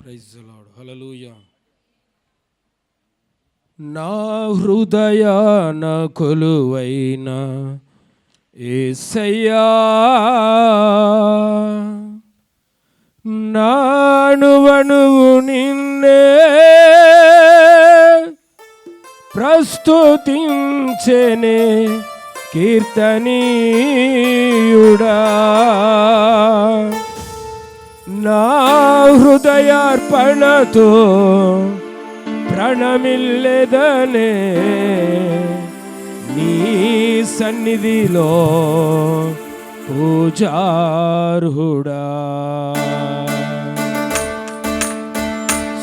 Praise lord హలలుయ నా హృదయాన కొలువైన ఏసయ్యా నానువనువు నిన్నే ప్రస్తుతించెనే కీర్తనీయుడా. నా హృదయార్పణతో ప్రణమిల్లెదనే నీ సన్నిధిలో పూజార్హుడా.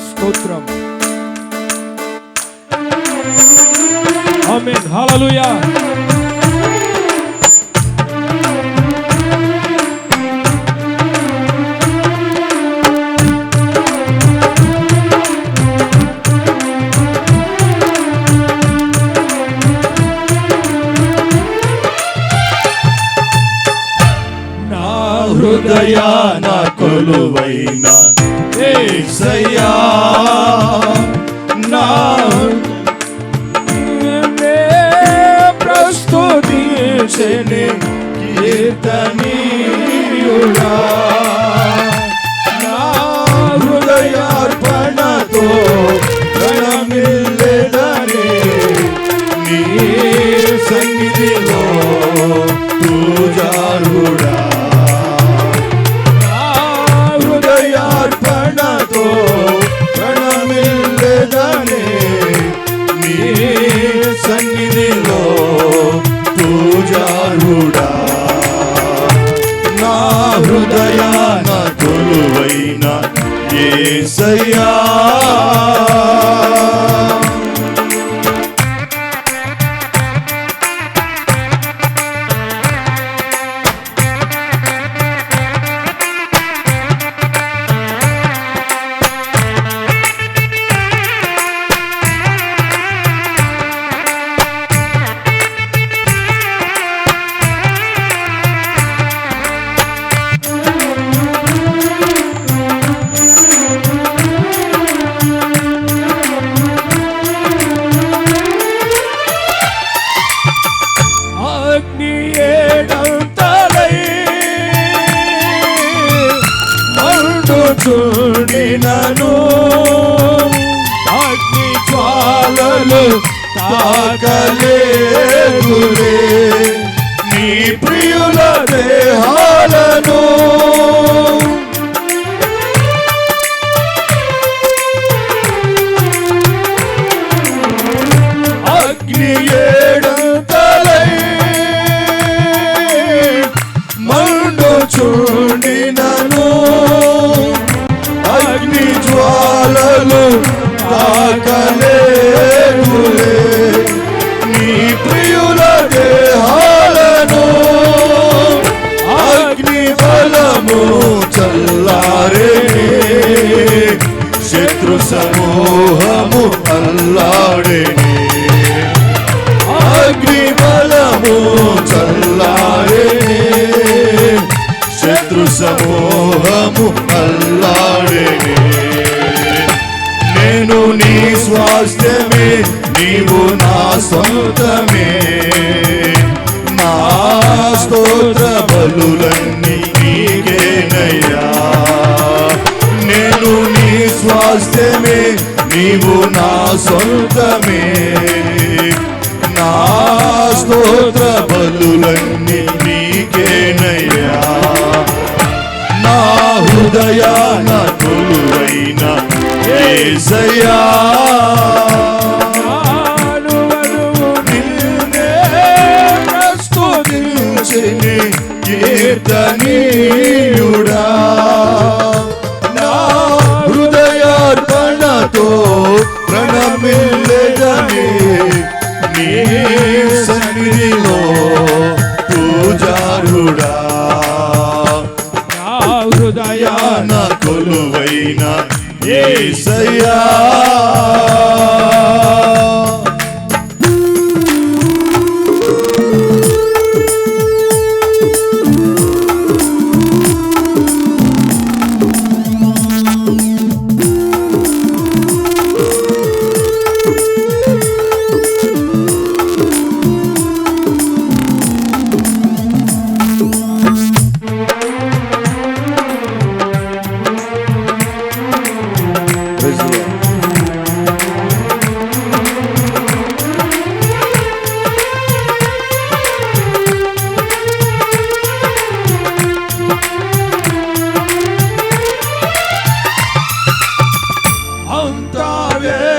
స్తోత్రం. ఆమేన్. హల్లెలూయా. ప్రస్తుతించెనే కీర్తనీయుడా. నా హృదయార్పణతో ప్రణమిల్లెదనే. నీ మండుచుండినను అగ్ని జ్వాలలు తాకలేదులే. నీ ప్రియుల దేహా బలము చల్లారే శత్రు సమూహము అల్లాడే అగ్ని బలము చల్లారే శత్రు సమూహము అల్లాడే నేను నీ స్వాస్థ్యమే నీవు నా సొంతమే నా స్తోత్ర బలులన్నీ నేనయ్యా. నేను నీ స్వాస్థ్యమే నీవు నా సొంతమే. నా స్తోత్ర బలులన్నీ నీకేనయ్యా. నా హృదయాన కొలువైన ఏసయ్యా.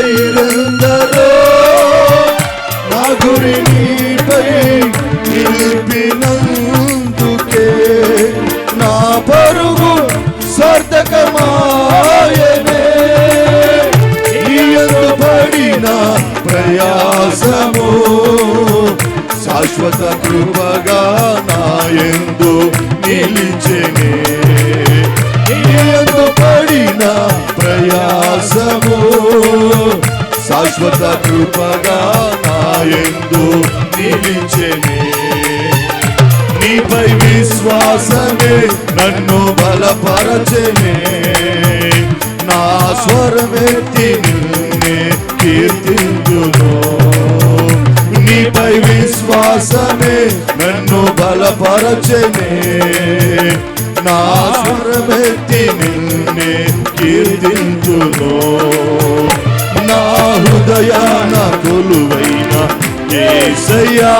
వ్యర్థులైరందరో నా నీపై నిలిపినందుకే నా పరుగు సార్థకమాయనే. నీయందు పడిన ప్రయాసము శాశ్వత కృపగా నాయందు నిలిచెనే. శాశ్వత కృపగా నాయందు నిలిచెనే. నీపై విశ్వాసమే నన్ను బలపరచెనే. నా స్వరమెత్తి నిన్నే కీర్తించును. నీపై విశ్వాసమే నన్ను బలపరచెనే. నా స్వరమెత్తి నిన్నే కీర్తించును. హృదయాన కొలువైన ఏసయ్యా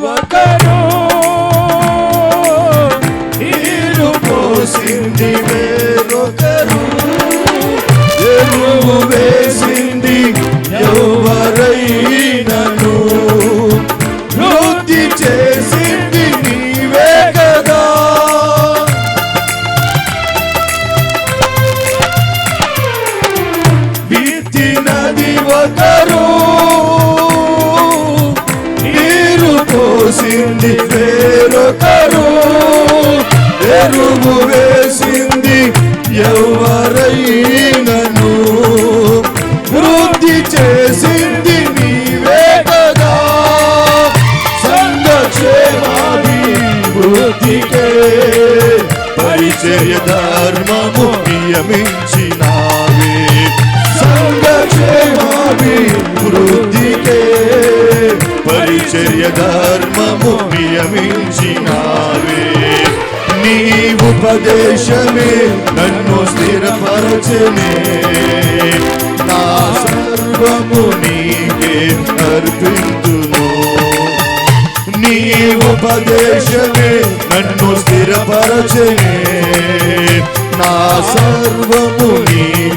Wakano. చేసింది నీవే కదా. సంఘక్షేమాది వృద్ధికే పరిచర్య ధర్మము నియమించినావే. సంఘక్షేమాది వృద్ధికే పరిచర్య ధర్మము నియమించినావే. నీ ఉపదేశమే నన్ను స్థిరపరచనే. నా సర్వము నీకే అర్పింతును. నీ ఉపదేశమే నన్ను స్థిరపరచే. నా సర్వము నీ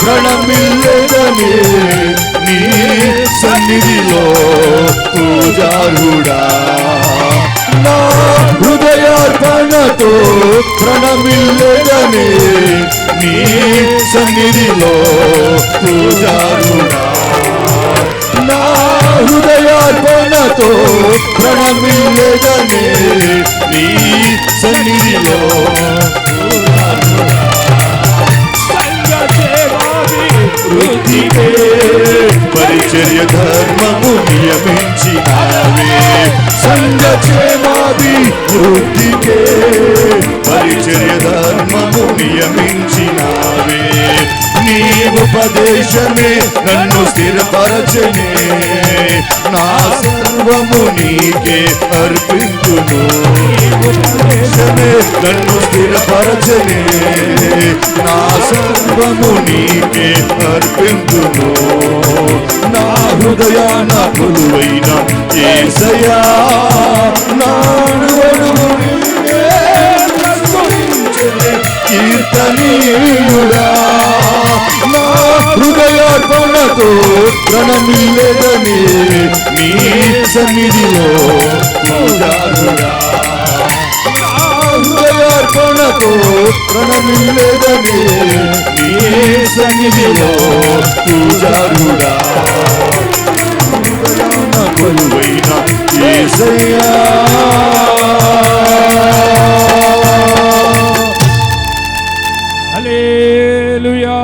ప్రణమిల్లెదనే నీ సన్నిధిలో పూజారుడా. నా హృదయార్పణతో ప్రణమిల్లెదనే నీ సన్నిధిలో పూజారుడా. నా హృదయార్పణతో ప్రణమిల్లెదనే నీ సన్నిధిలో సంగచేవాది పరిచర్య ధర్మము నియమించినావే. సంగక్షేమాది వృద్ధికే పరిచర్య ధర్మము ఉపదేశమే నన్ను స్థిరపరచని. నా సర్వము నీకే అర్పించును ఉపదేశమే నన్ను స్థిరపరచని. నా సర్వము నీకే అర్పించును నా హృదయాన కొలువైన ఏసయా నాడు కీర్తనీయుడా. హృదయోత్మలతో ప్రణమిలేదని నీ సన్నిధిలో హృదయార్పణతో ప్రణమిలేదని నీ సన్నిధిలో పూజారుడా కొలువైన ఏసయ్యా. హల్లెలూయా.